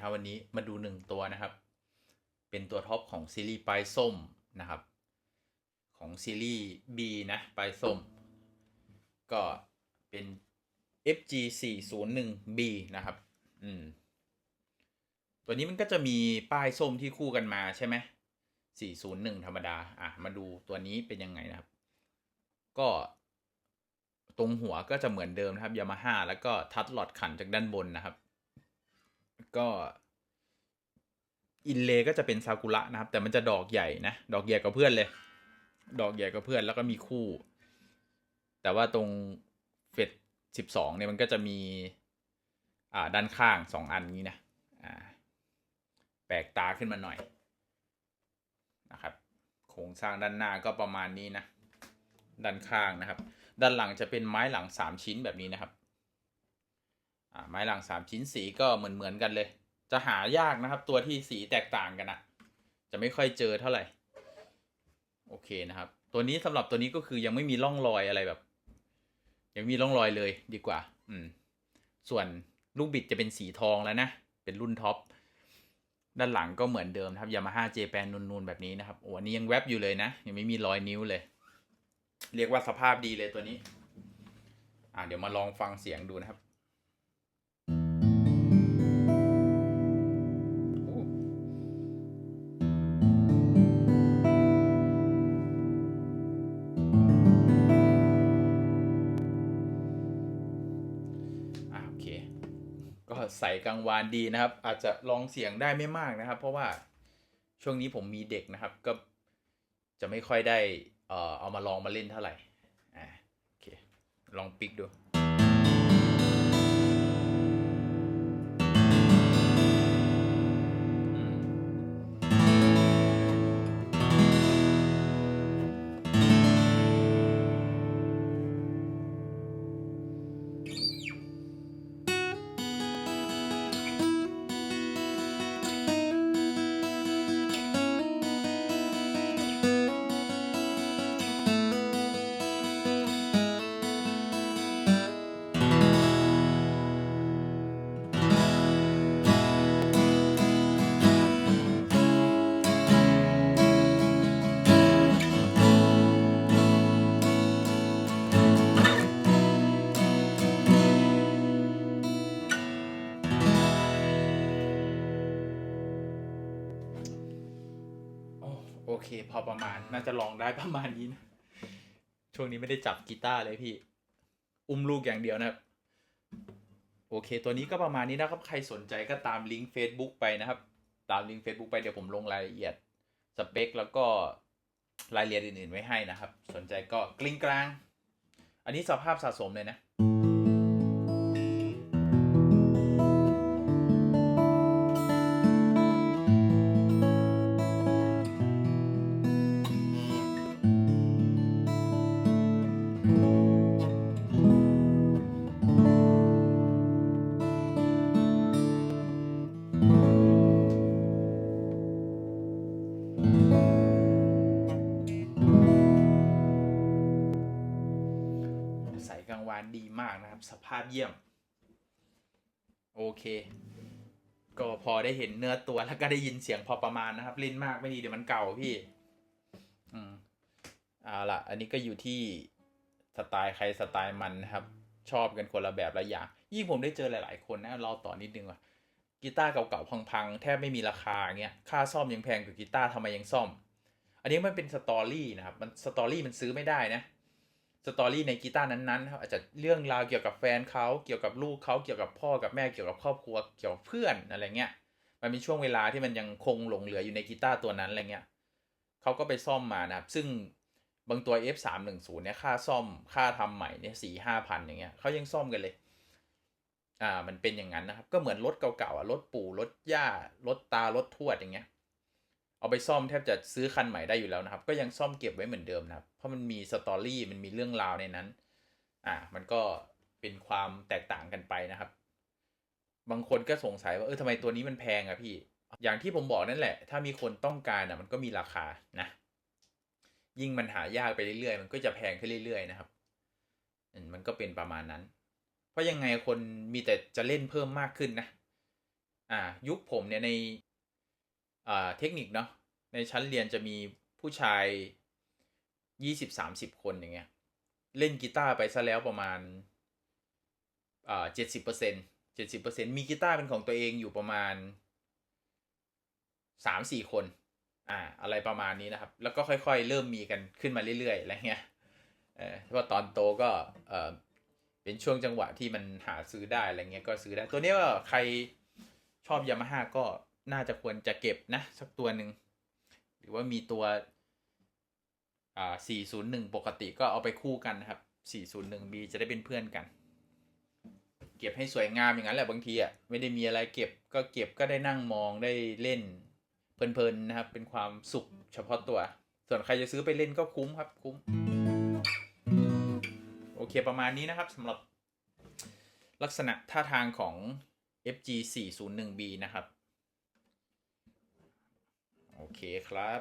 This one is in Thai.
ครับวันนี้มาดูหนึ่งตัวนะครับ เป็นตัวท็อปของซีรีส์ปลายส้มนะครับ ของซีรีส์ B นะปลายส้ม ก็เป็น FG 4 0 1 B นะครับ อืม ตัวนี้มันก็จะมีป้ายส้มที่คู่กันมาใช่ไหม401ธรรมดา อะ มาดูตัวนี้เป็นยังไงนะครับ ก็ตรงหัวก็จะเหมือนเดิมนะครับยามาฮ่าแล้วก็ทัดหลอดขันจากด้านบนนะครับ ก็อินเลก็จะเป็นซากุระนะครับ แต่มันจะดอกใหญ่นะ ดอกใหญ่กับเพื่อนเลย ดอกใหญ่กับเพื่อนแล้วก็มีคู่ แต่ว่าตรงเฟดสิบสองเนี่ยมันก็จะมี อ่าด้านข้างสองอันนี้นะอ่าแปลกตาขึ้นมาหน่อยนะครับโครงสร้างด้านหน้าก็ประมาณนี้นะ ด้านข้างนะครับ ด้านหลังจะเป็นไม้หลังสามชิ้นแบบนี้นะครับ ไม้หลังสามชิ้นสีก็เหมือนเหมือนกันเลย จะหายากนะครับ ตัวที่สีแตกต่างกันอะจะไม่ค่อยเจอเท่าไหร่ โอเคนะครับ ตัวนี้สำหรับตัวนี้ก็คือยังไม่มีร่องรอยอะไรแบบ ยังไม่มีร่องรอยเลยดีกว่า อืม ส่วนลูกบิดจะเป็นสีทองแล้วนะ เป็นรุ่นท็อป ด้านหลังก็เหมือนเดิมครับยามาฮ่าเจแปนนูนๆแบบนี้นะครับ โอ้อันนี้ยังแวบอยู่เลยนะ ยังไม่มีรอยนิ้วเลย เรียกว่าสภาพดีเลยตัวนี้ อ่าเดี๋ยวมาลองฟังเสียงดูนะครับ ก็ใส่กลางวานดีนะครับ อาจจะลองเสียงได้ไม่มากนะครับ เพราะว่าช่วงนี้ผมมีเด็กนะครับ ก็จะไม่ค่อยได้เอ่อเอามาลองมาเล่นเท่าไหร่อ่าโอเคลองปิกดู เค พอประมาณน่าจะลองได้ประมาณนี้นะช่วงนี้ไม่ได้จับกีตาร์เลยพี่ อุ้มลูกอย่างเดียวนะครับ โอเค ตัวนี้ก็ประมาณนี้นะครับ ใครสนใจก็ตามลิงก์ Facebook ไปนะครับ ตามลิงก์ Facebook ไปเดี๋ยวผมลงรายละเอียดสเปค แล้วก็รายละเอียดอื่นๆไว้ให้นะครับ สนใจก็กลิ้งกลาง อันนี้สภาพสะสมเลยนะาดีมากนะครับ สภาพเยี่ยม โอเค ก็พอได้เห็นเนื้อตัวแล้วก็ได้ยินเสียงพอประมาณนะครับเล่นมากไม่ดีเดี๋ยวมันเก่าพี่ อืมเอาล่ะอันนี้ก็อยู่ที่สไตล์ใครสไตล์มันนะครับ ชอบกันคนละแบบละอย่าง ยิ่งผมได้เจอหลาย ๆ คนนะเราต่อนิดนึงว่ากีตาร์เก่าๆพังๆแทบไม่มีราคาเงี้ยค่าซ่อมยังแพงกว่ากีตาร์ทำไมยังซ่อม อันนี้มันเป็นสตอรี่นะครับ มันสตอรี่มันซื้อไม่ได้นะ สตอรี่ในกีตาร์นั้นๆครับอาจจะเรื่องราวเกี่ยวกับแฟนเขาเกี่ยวกับลูกเขาเกี่ยวกับพ่อกับแม่เกี่ยวกับครอบครัวเกี่ยวกับเพื่อนอะไรเงี้ย มันมีช่วงเวลาที่มันยังคงหลงเหลืออยู่ในกีตาร์ตัวนั้นอะไรเงี้ยเขาก็ไปซ่อมมานะครับ ซึ่งบางตัว F 3 1 0เนี่ยค่าซ่อมค่าทำใหม่เนี่ยสี่ห้าพันอย่างเงี้ยเขายังซ่อมกันเลย อ่า มันเป็นอย่างนั้นนะครับ ก็เหมือนรถเก่าๆอะรถปู่รถย่ารถตารถทวดอย่างเงี้ย เอาไปซ่อมแทบจะซื้อคันใหม่ได้อยู่แล้วนะครับ ก็ยังซ่อมเก็บไว้เหมือนเดิมนะครับ เพราะมันมีสตอรี่มันมีเรื่องราวในนั้น อ่า มันก็เป็นความแตกต่างกันไปนะครับ บางคนก็สงสัยว่าเออทำไมตัวนี้มันแพงอะพี่ อย่างที่ผมบอกนั่นแหละ ถ้ามีคนต้องการอะมันก็มีราคานะ ยิ่งมันหายากไปเรื่อยๆ มันก็จะแพงขึ้นเรื่อยๆนะครับอืมมันก็เป็นประมาณนั้น เพราะยังไงคนมีแต่จะเล่นเพิ่มมากขึ้นนะ อ่า ยุคผมเนี่ยใน เทคนิคเนาะในชั้นเรียนจะมีผู้ชายยี่สิบสามสิบคนอย่างเงี้ยเล่นกีตาร์ไปซะแล้วประมาณเจ็ดสิบเปอร์เซ็นเจ็ดสิบเปอร์เซ็นมีกีตาร์เป็นของตัวเองอยู่ประมาณสามสี่คน อ่า อะไรประมาณนี้นะครับ แล้วก็ค่อยๆ เริ่มมีกันขึ้นมาเรื่อยๆอะไรเงี้ยเออพราะตอนโตก็เออเป็นช่วงจังหวะที่มันหาซื้อได้อะไรเงี้ยก็ซื้อได้ ตัวนี้ก็ใครชอบยามาฮ่าก็ น่าจะควรจะเก็บนะ สักตัวหนึ่ง หรือว่ามีตัวอ่า401 ปกติก็เอาไปคู่กันนะครับ 401B จะได้เป็นเพื่อนกัน เก็บให้สวยงามอย่างนั้นแหละบางทีอะไม่ได้มีอะไรเก็บก็เก็บก็ได้นั่งมองได้เล่น เพลินๆนะครับ เป็นความสุขเฉพาะตัว ส่วนใครจะซื้อไปเล่นก็คุ้มครับคุ้ม โอเคประมาณนี้นะครับสำหรับลักษณะท่าทางของ FG 401B นะครับ โอเคครับ